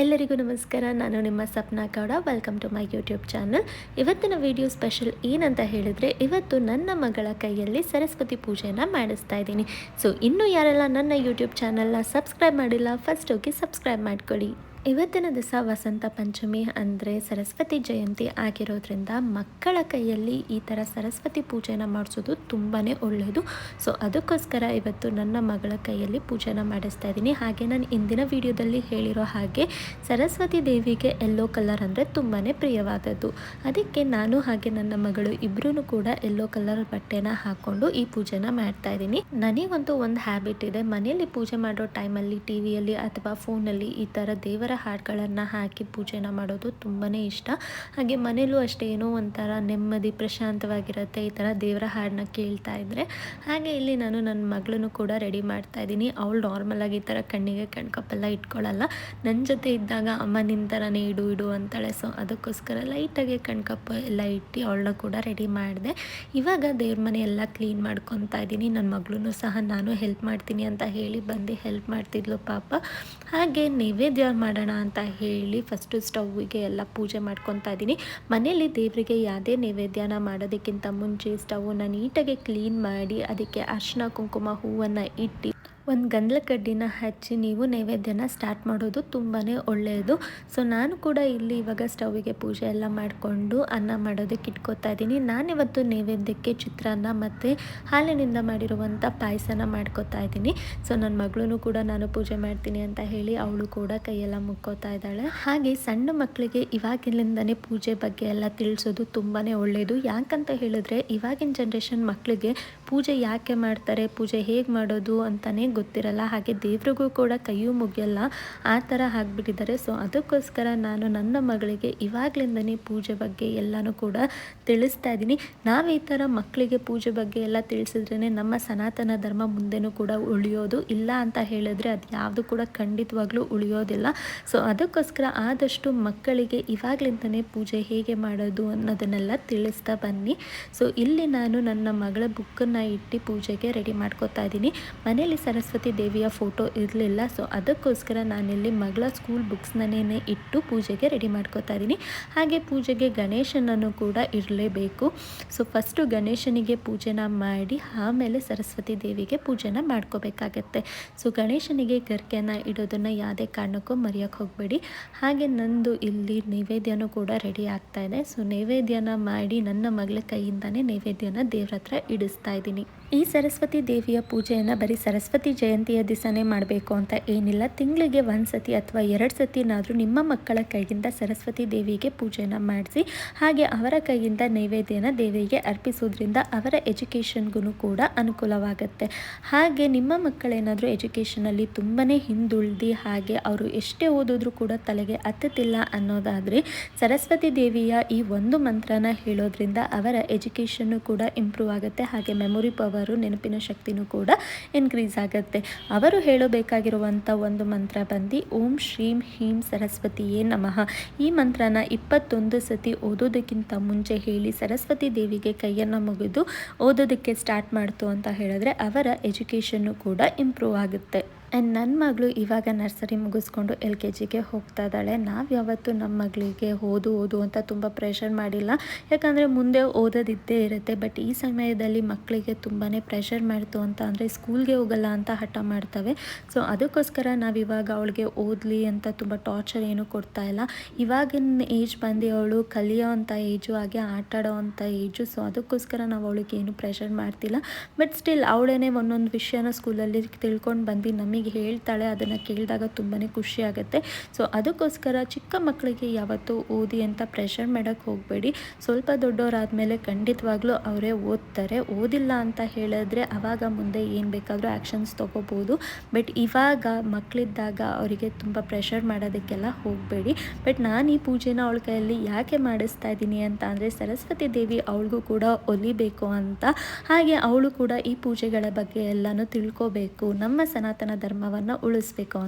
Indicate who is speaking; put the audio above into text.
Speaker 1: ಎಲ್ಲರಿಗೂ ನಮಸ್ಕಾರ. ನಾನು ನಿಮ್ಮ Sapna Gowda. Welcome to my YouTube channel ಇವತ್ತಿನ ವಿಡಿಯೋ ಸ್ಪೆಷಲ್ ಏನಂತ ಹೇಳಿದರೆ, ಇವತ್ತು ನನ್ನ ಮಗಳ ಕೈಯಲ್ಲಿ ಸರಸ್ವತಿ ಪೂಜೆಯನ್ನು ಮಾಡಿಸ್ತಾ ಇದ್ದೀನಿ. ಸೊ ಇನ್ನೂ ಯಾರೆಲ್ಲ ನನ್ನ ಯೂಟ್ಯೂಬ್ ಚಾನಲ್ನ ಸಬ್ಸ್ಕ್ರೈಬ್ ಮಾಡಿಲ್ಲ ಫಸ್ಟ್ ಹೋಗಿ ಸಬ್ಸ್ಕ್ರೈಬ್ ಮಾಡ್ಕೊಳ್ಳಿ. ಇವತ್ತಿನ ದಿವಸ ವಸಂತ ಪಂಚಮಿ ಅಂದರೆ ಸರಸ್ವತಿ ಜಯಂತಿ ಆಗಿರೋದ್ರಿಂದ ಮಕ್ಕಳ ಕೈಯಲ್ಲಿ ಈ ಥರ ಸರಸ್ವತಿ ಪೂಜೆನ ಮಾಡಿಸೋದು ತುಂಬಾ ಒಳ್ಳೆಯದು ಸೊ ಅದಕ್ಕೋಸ್ಕರ ಇವತ್ತು ನನ್ನ ಮಗಳ ಕೈಯಲ್ಲಿ ಪೂಜೆನ ಮಾಡಿಸ್ತಾ ಇದ್ದೀನಿ ಹಾಗೆ ನಾನು ಇಂದಿನ ವಿಡಿಯೋದಲ್ಲಿ ಹೇಳಿರೋ ಹಾಗೆ ಸರಸ್ವತಿ ದೇವಿಗೆ ಎಲ್ಲೋ ಕಲರ್ ಅಂದರೆ ತುಂಬಾ ಪ್ರಿಯವಾದದ್ದು. ಅದಕ್ಕೆ ನಾನು ಹಾಗೆ ನನ್ನ ಮಗಳು ಇಬ್ಬರೂ ಕೂಡ ಎಲ್ಲೋ ಕಲರ್ ಬಟ್ಟೆನ ಹಾಕ್ಕೊಂಡು ಈ ಪೂಜೆನ ಮಾಡ್ತಾ ಇದ್ದೀನಿ ನನಗಂತೂ ಒಂದು ಹ್ಯಾಬಿಟ್ ಇದೆ. ಮನೆಯಲ್ಲಿ ಪೂಜೆ ಮಾಡೋ ಟೈಮಲ್ಲಿ ಟಿ ವಿಯಲ್ಲಿ ಅಥವಾ ಫೋನಲ್ಲಿ ಈ ಥರ ದೇವರ ಹಾಡುಗಳನ್ನು ಹಾಕಿ ಪೂಜೆನ ಮಾಡೋದು ತುಂಬಾ ಇಷ್ಟ. ಹಾಗೆ ಮನೇಲೂ ಅಷ್ಟೇ ಏನೋ ಒಂಥರ ನೆಮ್ಮದಿ, ಪ್ರಶಾಂತವಾಗಿರುತ್ತೆ, ಈ ಥರ ದೇವರ ಹಾಡನ್ನ ಕೇಳ್ತಾ ಇದ್ದರೆ ಹಾಗೆ ಇಲ್ಲಿ ನಾನು ನನ್ನ ಮಗಳನ್ನು ಕೂಡ ರೆಡಿ ಮಾಡ್ತಾ ಇದ್ದೀನಿ. ಅವಳು ನಾರ್ಮಲಾಗಿ ಈ ಥರ ಕಣ್ಣಿಗೆ ಕಣ್ಕಪ್ಪೆಲ್ಲ ಇಟ್ಕೊಳ್ಳಲ್ಲ ನನ್ನ ಜೊತೆ ಇದ್ದಾಗ ಅಮ್ಮ ನಿನ್ನ ಥರನೇ ಇಡು ಇಡು ಅಂತಾಳೆ. ಸೊ ಅದಕ್ಕೋಸ್ಕರ ಲೈಟಾಗಿ ಕಣ್ಕಪ್ಪ ಎಲ್ಲ ಇಟ್ಟು ಅವಳನ್ನ ಕೂಡ ರೆಡಿ ಮಾಡಿದೆ. ಇವಾಗ ದೇವ್ರ ಮನೆ ಎಲ್ಲ ಕ್ಲೀನ್ ಮಾಡ್ಕೊತಾ ಇದ್ದೀನಿ. ನನ್ನ ಮಗಳೂ ಸಹ ನಾನು ಹೆಲ್ಪ್ ಮಾಡ್ತೀನಿ ಅಂತ ಹೇಳಿ ಬಂದು ಹೆಲ್ಪ್ ಮಾಡ್ತಿದ್ಲು ಪಾಪ. ಹಾಗೆ ನೈವೇದ್ಯ ಮಾಡೋಣ ಅಂತ ಹೇಳಿ ಫಸ್ಟು ಸ್ಟವ್ವಿಗೆ ಎಲ್ಲ ಪೂಜೆ ಮಾಡ್ಕೊತಾ ಇದ್ದೀನಿ. ಮನೆಯಲ್ಲಿ ದೇವರಿಗೆ ಯಾವುದೇ ನೈವೇದ್ಯನ ಮಾಡೋದಕ್ಕಿಂತ ಮುಂಚೆ ಸ್ಟವ್ನ ನೀಟಾಗಿ ಕ್ಲೀನ್ ಮಾಡಿ, ಅದಕ್ಕೆ ಅರ್ಶಿನ, ಕುಂಕುಮ, ಹೂವನ್ನು ಇಟ್ಟು ಒಂದು ಗಂಧಲ ಕಡ್ಡಿನ ಹಚ್ಚಿ ನೀವು ನೈವೇದ್ಯನ ಸ್ಟಾರ್ಟ್ ಮಾಡೋದು ತುಂಬಾ ಒಳ್ಳೆಯದು ಸೊ ನಾನು ಕೂಡ ಇಲ್ಲಿ ಇವಾಗ ಸ್ಟವ್ವಿಗೆ ಪೂಜೆ ಎಲ್ಲ ಮಾಡಿಕೊಂಡು ಅನ್ನ ಮಾಡೋದಕ್ಕೆ ಇಟ್ಕೋತಾ ಇದ್ದೀನಿ. ನಾನಿವತ್ತು ನೈವೇದ್ಯಕ್ಕೆ ಚಿತ್ರಾನ್ನ ಮತ್ತು ಹಾಲಿನಿಂದ ಮಾಡಿರುವಂಥ ಪಾಯಸನ ಮಾಡ್ಕೋತಾ ಇದ್ದೀನಿ. ಸೊ ನನ್ನ ಮಗಳೂ ಕೂಡ ನಾನು ಪೂಜೆ ಮಾಡ್ತೀನಿ ಅಂತ ಹೇಳಿ ಅವಳು ಕೂಡ ಕೈಯೆಲ್ಲ ಮುಕ್ಕೋತಾ ಇದ್ದಾಳೆ. ಹಾಗೆ ಸಣ್ಣ ಮಕ್ಕಳಿಗೆ ಇವಾಗಿನಿಂದನೇ ಪೂಜೆ ಬಗ್ಗೆ ಎಲ್ಲ ತಿಳಿಸೋದು ತುಂಬಾ ಒಳ್ಳೆಯದು ಯಾಕಂತ ಹೇಳಿದ್ರೆ ಇವಾಗಿನ ಜನ್ರೇಷನ್ ಮಕ್ಕಳಿಗೆ ಪೂಜೆ ಯಾಕೆ ಮಾಡ್ತಾರೆ, ಪೂಜೆ ಹೇಗೆ ಮಾಡೋದು ಅಂತಲೇ ಗೊತ್ತಿರಲ್ಲ, ಹಾಗೆ ದೇವ್ರಿಗೂ ಕೂಡ ಕೈಯೂ ಮುಗಿಯಲ್ಲ, ಆ ಥರ ಆಗಿಬಿಟ್ಟಿದ್ದಾರೆ. ಸೊ ಅದಕ್ಕೋಸ್ಕರ ನಾನು ನನ್ನ ಮಗಳಿಗೆ ಇವಾಗಲಿಂದನೇ ಪೂಜೆ ಬಗ್ಗೆ ಎಲ್ಲನೂ ಕೂಡ ತಿಳಿಸ್ತಾ ಇದ್ದೀನಿ. ನಾವು ಈ ಥರ ಮಕ್ಕಳಿಗೆ ಪೂಜೆ ಬಗ್ಗೆ ಎಲ್ಲ ತಿಳಿಸಿದ್ರೇ ನಮ್ಮ ಸನಾತನ ಧರ್ಮ ಮುಂದೆನೂ ಕೂಡ ಉಳಿಯೋದು. ಇಲ್ಲ ಅಂತ ಹೇಳಿದ್ರೆ ಅದು ಯಾವುದು ಕೂಡ ಖಂಡಿತವಾಗ್ಲೂ ಉಳಿಯೋದಿಲ್ಲ. ಸೊ ಅದಕ್ಕೋಸ್ಕರ ಆದಷ್ಟು ಮಕ್ಕಳಿಗೆ ಇವಾಗಲಿಂದನೇ ಪೂಜೆ ಹೇಗೆ ಮಾಡೋದು ಅನ್ನೋದನ್ನೆಲ್ಲ ತಿಳಿಸ್ತಾ ಬನ್ನಿ. ಸೊ ಇಲ್ಲಿ ನಾನು ನನ್ನ ಮಗಳ ಬುಕ್ಕನ್ನು ಇಟ್ಟು ಪೂಜೆಗೆ ರೆಡಿ ಮಾಡ್ಕೋತಾ ಇದ್ದೀನಿ. ಮನೆಯಲ್ಲಿ ಸರಸ್ವತಿ ದೇವಿಯ ಫೋಟೋ ಇರಲಿಲ್ಲ. ಸೊ ಅದಕ್ಕೋಸ್ಕರ ನಾನಿಲ್ಲಿ ಮಗಳ ಸ್ಕೂಲ್ ಬುಕ್ಸ್ನೇ ಇಟ್ಟು ಪೂಜೆಗೆ ರೆಡಿ ಮಾಡ್ಕೋತಾ ಇದ್ದೀನಿ. ಹಾಗೆ ಪೂಜೆಗೆ ಗಣೇಶನನ್ನು ಕೂಡ ಇರಲೇಬೇಕು. ಸೊ ಫಸ್ಟು ಗಣೇಶನಿಗೆ ಪೂಜೆನ ಮಾಡಿ, ಆಮೇಲೆ ಸರಸ್ವತಿ ದೇವಿಗೆ ಪೂಜೆನ ಮಾಡ್ಕೋಬೇಕಾಗತ್ತೆ. ಸೊ ಗಣೇಶನಿಗೆ ಗರ್ಕೆನ ಇಡೋದನ್ನು ಯಾವುದೇ ಕಾರಣಕ್ಕೂ ಮರೆಯೋಕೆ ಹೋಗಬೇಡಿ. ಹಾಗೆ ನಂದು ಇಲ್ಲಿ ನೈವೇದ್ಯನೂ ಕೂಡ ರೆಡಿ ಆಗ್ತಾ ಇದೆ. ಸೊ ನೈವೇದ್ಯನ ಮಾಡಿ ನನ್ನ ಮಗಳ ಕೈಯಿಂದನೇ ನೈವೇದ್ಯನ ದೇವ್ರ ಹತ್ರ ಇಡಿಸ್ತಾ ಇದ್ದೀನಿ. ಈ ಸರಸ್ವತಿ ದೇವಿಯ ಪೂಜೆಯನ್ನು ಬರೀ ಸರಸ್ವತಿ ಜಯಂತಿಯ ದಿವಸನೇ ಮಾಡಬೇಕು ಅಂತ ಏನಿಲ್ಲ. ತಿಂಗಳಿಗೆ ಒಂದು ಸತಿ ಅಥವಾ ಎರಡು ಸತಿನಾದರೂ ನಿಮ್ಮ ಮಕ್ಕಳ ಕೈಯಿಂದ ಸರಸ್ವತಿ ದೇವಿಗೆ ಪೂಜೆನ ಮಾಡಿಸಿ, ಹಾಗೆ ಅವರ ಕೈಯಿಂದ ನೈವೇದ್ಯನ ದೇವಿಗೆ ಅರ್ಪಿಸೋದ್ರಿಂದ ಅವರ ಎಜುಕೇಷನ್ಗೂ ಕೂಡ ಅನುಕೂಲವಾಗುತ್ತೆ. ಹಾಗೆ ನಿಮ್ಮ ಮಕ್ಕಳೇನಾದರೂ ಎಜುಕೇಷನಲ್ಲಿ ತುಂಬಾ ಹಿಂದುಳಿದು, ಹಾಗೆ ಅವರು ಎಷ್ಟೇ ಓದಿದ್ರೂ ಕೂಡ ತಲೆಗೆ ಹತ್ತುತ್ತಿಲ್ಲ ಅನ್ನೋದಾದರೆ ಸರಸ್ವತಿ ದೇವಿಯ ಈ ಒಂದು ಮಂತ್ರನ ಹೇಳೋದ್ರಿಂದ ಅವರ ಎಜುಕೇಷನ್ನು ಕೂಡ ಇಂಪ್ರೂವ್ ಆಗುತ್ತೆ. ಹಾಗೆ ಮೆಮೊರಿ ಪವರು ನೆನಪಿನ ಶಕ್ತಿನೂ ಕೂಡ ಇನ್ಕ್ರೀಸ್ ಆಗುತ್ತೆ. ಅವರು ಹೇಳಬೇಕಾಗಿರುವಂಥ ಒಂದು ಮಂತ್ರ ಬಂದು, ಓಂ ಶ್ರೀಂ ಹೀಂ ಸರಸ್ವತಿಯೇ ನಮಃ. ಈ ಮಂತ್ರನ ಇಪ್ಪತ್ತೊಂದು ಸತಿ ಓದೋದಕ್ಕಿಂತ ಮುಂಚೆ ಹೇಳಿ ಸರಸ್ವತಿ ದೇವಿಗೆ ಕೈಯನ್ನು ಮುಗಿದು ಓದೋದಕ್ಕೆ ಸ್ಟಾರ್ಟ್ ಮಾಡ್ತು ಅಂತ ಹೇಳಿದ್ರೆ ಅವರ ಎಜುಕೇಷನ್ನು ಕೂಡ ಇಂಪ್ರೂವ್ ಆಗುತ್ತೆ. ನನ್ನ ಮಗಳು ಇವಾಗ ನರ್ಸರಿ ಮುಗಿಸ್ಕೊಂಡು ಎಲ್ ಕೆ ಜಿಗೆ ಹೋಗ್ತಾ ಇದ್ದಾಳೆ ನಾವು ಯಾವತ್ತೂ ನಮ್ಮ ಮಗಳಿಗೆ ಓದು ಓದು ಅಂತ ತುಂಬ ಪ್ರೆಷರ್ ಮಾಡಿಲ್ಲ. ಯಾಕಂದರೆ ಮುಂದೆ ಓದೋದಿದ್ದೇ ಇರುತ್ತೆ. ಬಟ್ ಈ ಸಮಯದಲ್ಲಿ ಮಕ್ಕಳಿಗೆ ತುಂಬಾ ಪ್ರೆಷರ್ ಮಾಡ್ತು ಅಂತ ಅಂದರೆ ಸ್ಕೂಲ್ಗೆ ಹೋಗಲ್ಲ ಅಂತ ಹಠ ಮಾಡ್ತವೆ. ಸೊ ಅದಕ್ಕೋಸ್ಕರ ನಾವು ಇವಾಗ ಅವಳಿಗೆ ಓದಲಿ ಅಂತ ತುಂಬ ಟಾರ್ಚರ್ ಏನು ಕೊಡ್ತಾ ಇಲ್ಲ. ಇವಾಗಿನ ಏಜ್ ಬಂದು ಅವಳು ಕಲಿಯೋ ಅಂಥ ಏಜು ಹಾಗೆ ಆಟ ಆಡೋ ಅಂಥ ಏಜು ಸೊ ಅದಕ್ಕೋಸ್ಕರ ನಾವು ಅವಳಿಗೆ ಏನು ಪ್ರೆಷರ್ ಮಾಡ್ತಿಲ್ಲ. ಬಟ್ ಸ್ಟಿಲ್ ಅವಳೇನೆ ಒಂದೊಂದು ವಿಷಯನ ಸ್ಕೂಲಲ್ಲಿ ತಿಳ್ಕೊಂಡು ಬಂದು ನಮಗೆ ನಮಗೆ ಹೇಳ್ತಾಳೆ, ಅದನ್ನು ಕೇಳಿದಾಗ ತುಂಬಾ ಖುಷಿ ಆಗುತ್ತೆ. ಸೊ ಅದಕ್ಕೋಸ್ಕರ ಚಿಕ್ಕ ಮಕ್ಕಳಿಗೆ ಯಾವತ್ತೂ ಓದಿ ಅಂತ ಪ್ರೆಷರ್ ಮಾಡೋಕ್ಕೆ ಹೋಗಬೇಡಿ. ಸ್ವಲ್ಪ ದೊಡ್ಡವರಾದಮೇಲೆ ಖಂಡಿತವಾಗ್ಲೂ ಅವರೇ ಓದ್ತಾರೆ. ಓದಿಲ್ಲ ಅಂತ ಹೇಳಿದ್ರೆ ಆವಾಗ ಮುಂದೆ ಏನು ಬೇಕಾದರೂ ಆ್ಯಕ್ಷನ್ಸ್ ತೊಗೋಬೋದು. ಬಟ್ ಇವಾಗ ಮಕ್ಕಳಿದ್ದಾಗ ಅವರಿಗೆ ತುಂಬ ಪ್ರೆಷರ್ ಮಾಡೋದಕ್ಕೆಲ್ಲ ಹೋಗಬೇಡಿ. ಬಟ್ ನಾನು ಈ ಪೂಜೆನ ಅವಳ ಕೈಯಲ್ಲಿ ಯಾಕೆ ಮಾಡಿಸ್ತಾ ಇದ್ದೀನಿ ಅಂತ ಅಂದರೆ ಸರಸ್ವತಿ ದೇವಿ ಅವಳಿಗೂ ಕೂಡ ಒಲಿಬೇಕು ಅಂತ. ಹಾಗೆ ಅವಳು ಕೂಡ ಈ ಪೂಜೆಗಳ ಬಗ್ಗೆ ಎಲ್ಲನೂ ತಿಳ್ಕೋಬೇಕು. ನಮ್ಮ ಸನಾತನ ಧರ್ಮವನ್ನು ಉಳಿಸ್ಬೇಕು